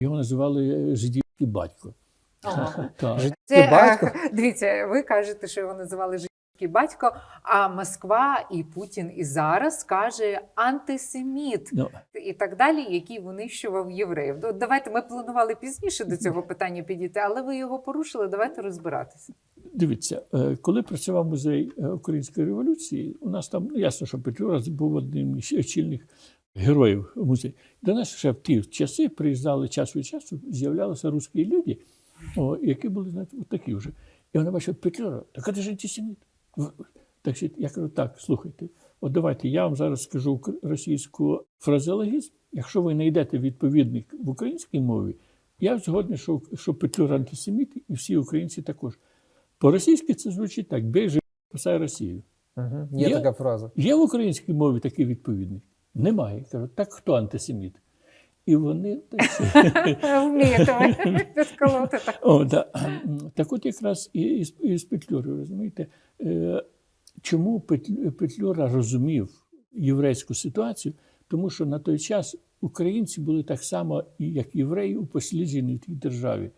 Його називали жидівський батько. Ага. Це, батько? е, дивіться, ви кажете, що його називали жидівський батько, а Москва і Путін і зараз каже антисеміт Ну, і так далі, який винищував євреїв. Ну, Давайте ми планували пізніше до цього питання підійти, але ви його порушили. Давайте розбиратися. Дивіться, е, коли працював музей е, української революції, у нас там ну, ясно, що Петлюра був одним із очільних героїв музею. До нас ще в ті часи приїжджали час від часу, з'являлися русські люди, о, які були знаєте, от такі вже. І вони бачили Петлюра, так це ж антисеміт. Так що я кажу, так, слухайте, от давайте я вам зараз скажу російську фразеологізм. Якщо ви знайдете відповідник в українській мові, я згодний, що, що Петлюра антисеміт, і всі українці також. По-російськи це звучить так: бей же спасай Росію. Угу. Є, Є? така фраза. Є в українській мові такий відповідник? Немає. Кажу, так хто антисеміт? І вони так, от якраз і, з- Петлюрою, розумієте, е, чому Петлюра розумів єврейську ситуацію? Тому що на той час українці були так само, як євреї, упосліджені в тій державі.